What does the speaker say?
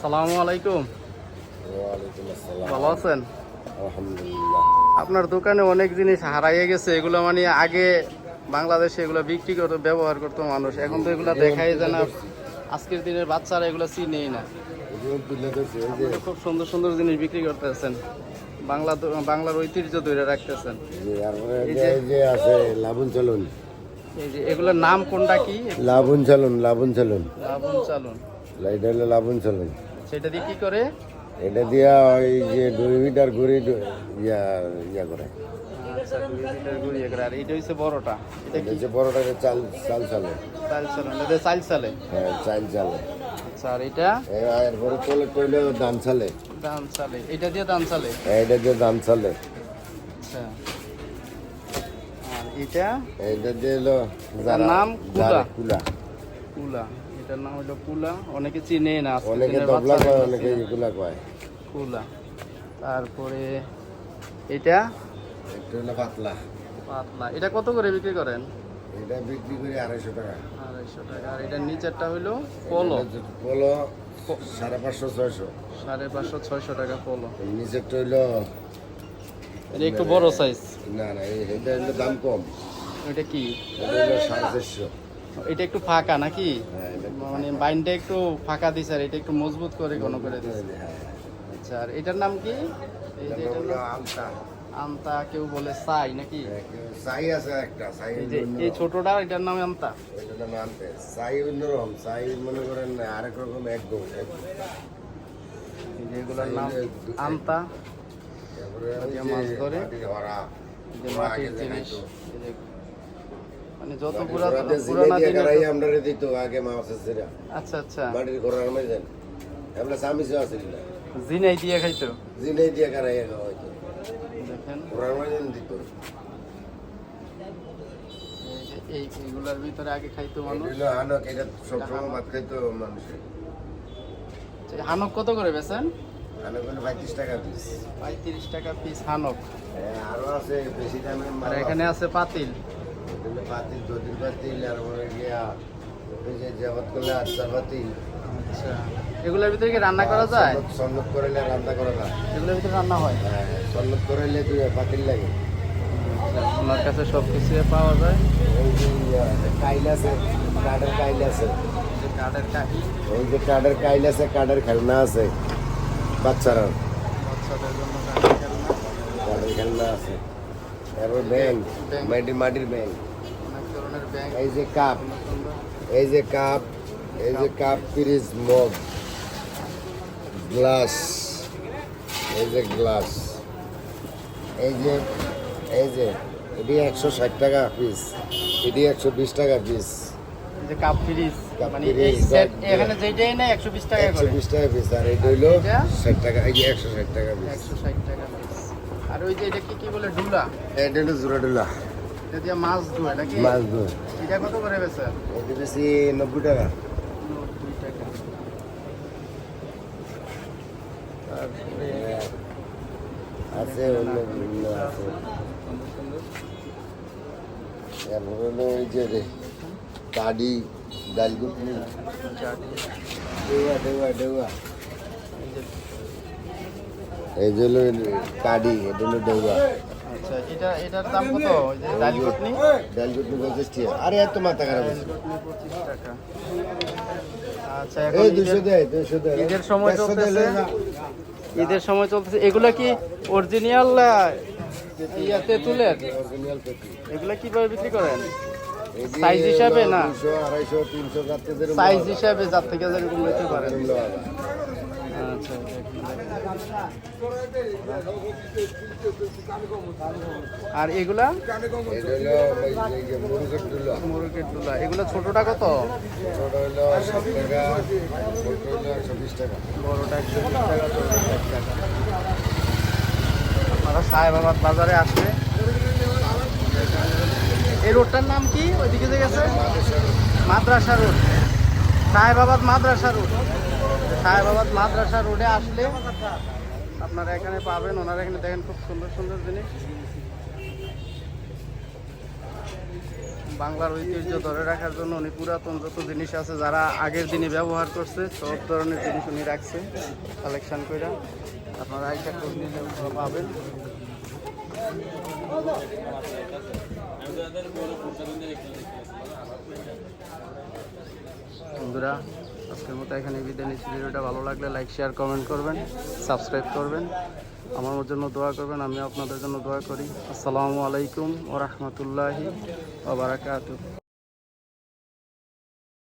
সালামু আলাইকুম। ভালো আছেন? আপনার দোকানে অনেক জিনিস হারাইয়ে গেছে এগুলো মানে আগে বাংলাদেশে এগুলো বিক্রি করতো ব্যবহার করতো মানুষ। এখন তো এগুলো দেখাই যায় না। আজকের দিনের বাচ্চারা এগুলো চিনেই না। খুব সুন্দর সুন্দর জিনিস বিক্রি করতেছেন। বাংলা বাংলার ঐতিহ্য ধরে রাখতেছেন। যে আছে লাবণ চালন। এই যে এগুলোর নাম কোনটা কি? লাবণ চালন লাবণ চালন। লাবণ চালন। এটা হলো লাবণ চালন। সেটা দিয়ে কি করে? এটা দিয়া ওই যে দুই মিটার ঘুরে ইয়া ইয়া করে। আচ্ছা দুই করে। আর এটা হচ্ছে বড়টা। এটা কি? হচ্ছে বড়টাকে চাল চাল চালে। চাল এটা চাল চালে। হ্যাঁ চাল চালে। আচ্ছা আর এটা? এরপরে তোলে টইলে ধান চালে। ধান চালে এটা দিয়ে ধান চালে? এটা দিয়ে ধান চালে। আচ্ছা। আর এটা? এটা দিয়ে হলো নাম কুলা। কুলা। কুলা। এটার নাম হলো কুলা। অনেকে চিনে না অনেকে তবলা কয় অনেকে এগুলা কয়। কুলা। তারপরে এটা? এটা হলো পাতলা। পাতলা। এটা কত করে বিক্রি করেন? এটা বিক্রি করি আড়াইশো টাকা। আড়াইশো টাকা। আর এটার নিচেরটা হইল পলো পলো সাড়ে পাঁচশো ছয়শো। সাড়ে পাঁচশো ছয়শো টাকা পলো নিচেরটা হইল এটা একটু বড় সাইজ না না এই- এটা হইল দাম কম। এটা কি? এটা হইল সাড়ে চারশো। এটা একটু ফাঁকা নাকি? হ্যাঁ মানে বাইনটা একটু ফাঁকা দিছে আর এটা একটু মজবুত করে ঘন করে দিছে। হ্যাঁ। আচ্ছা আর এটার নাম কি? এই যে এটা আমটা আমতা কেউ বলে সাই নাকি? সাই আছে একটা সাই এই ছোটটা এটার নাম আমতা? এটা নাম আনতে সাই অন্যরকম সাই মনে করেন আরেক রকম। এই এগুলোর নাম আমতা। মাছ ধরে। যে মাটির জিনিস। মানে যত পুরাতন পুরানা দিনের আমরা দিত আগে মাছের সেরা আচ্ছা আচ্ছা। মাটির ঘোড়ার মধ্যে আমরা সামিসও আছিল জিনাই দিয়ে খাইতো। জিলে দিয়ে গাড়াই হয়তো দেখেন ঘোড়ার মধ্যে দিত এই এইগুলার ভিতরে আগে খাইতো মানুষ। এগুলো এটা সবসময় ভাত খাইতো মানুষের আচ্ছা, হানক কত করে বেছেন আনক হলো পঁয়ত্রিশ টাকা পিস পঁয়ত্রিশ টাকা পিস হানক। আরও আছে বেশি দামে আর এখানে আছে। পাতিল। পাতিল দদির পাতিল আর গিয়া জগৎ করলে আচ্ছা পাতিল। আচ্ছা। এগুলোর ভিতরে কি রান্না করা যায়? সন্নত করাইলে রান্না করা যায়। এগুলোর ভিতরে রান্না হয়? হ্যাঁ, সন্নত করাইলে দুই পাতিল লাগে। ওনার কাছে সব কিছু পাওয়া যায়। ওই যে কাইল আছে কাঠের কাইল আছে। কাঠের কাঠি। ওই যে কাঠের কাইল আছে কাঠের খেলনা আছে বাচ্চারা। বাচ্চাদের জন্য কাঠের খেলনা। কাঠের খেলনা আছে। তারপর ব্যাংক। মাটির মাটির ব্যাংক এই যে কাপ এই যে কাপ এই যে কাপ। Fridge mug. গ্লাস এই যে গ্লাস এই যে এই যে এটি একশো ষাট টাকা পিস এটি একশো বিশ টাকা পিস যে কাপ ফ্রিজ মানে এই সেট কাপ- এখানে যেটাই না একশো বিশ টাকা একশো করে। বিশ টাকা পিস আর এটা হইল এটা? টাকা এই যে একশো ষাট টাকা পিস একশো ষাট টাকা পিস আর ওই যে এটা কি কি বলে ডুলা? এটা হলো জোড়া ডোলা। এটা দিয়ে মাছ মাছ এটা কত করে বেছে এটা বেশি নব্বই টাকা নব্বই টাকা তারপরে আছে অন্য বিভিন্ন আছে তারপর হলো ওই যে রে কাডি ডাল গুটনি জাডি। ডেউয়া এই যে হলো কাডি এটা হলো ডেউয়া আচ্ছা এটা এটার দাম কত পঁচিশ টাকা। আরে এত মাথা খারাপ টাকা। আচ্ছা এই ঈদের- দেয় দুশো দেয়। ঈদের সময় চলতেছে। ঈদের সময় চলতেছে। এগুলা কি অরিজিনাল ইয়াতে তুলে। এগুলা কীভাবে বিক্রি করেন? সাইজ হিসাবে না? সাইজ হিসাবে যার থেকে যেরকম নিতে পারেন যায়। আচ্ছা আর এগুলা? মুরগের ডুলা। এগুলো ছোটটা কত? ছোট হলো টাকা বাজারে আসলে। এই রোডটার নাম কি? ওইদিকে গেছে মাদ্রাসা রোড। সাহেবাবাদ মাদ্রাসা রোড। সাহেবাবাদ মাদ্রাসা রোডে আসলে আপনারা এখানে পাবেন, ওনারা এখানে দেখেন খুব সুন্দর সুন্দর জিনিস। বাংলার ঐতিহ্য ধরে রাখার জন্য উনি পুরাতন যত জিনিস আছে, যারা আগের দিনে ব্যবহার করছে, সব ধরনের জিনিস উনি রাখছে কালেকশন করে আপনারা আইসা খোঁজ পাবেন। বন্ধুরা আজকের মতো এখানে বিদায় নিচ্ছি। ভিডিওটা ভালো লাগলে লাইক শেয়ার কমেন্ট করবেন সাবস্ক্রাইব করবেন। আমার জন্য দোয়া করবেন আমি আপনাদের জন্য দোয়া করি। আসসালামু আলাইকুম ও রহমতুল্লাহি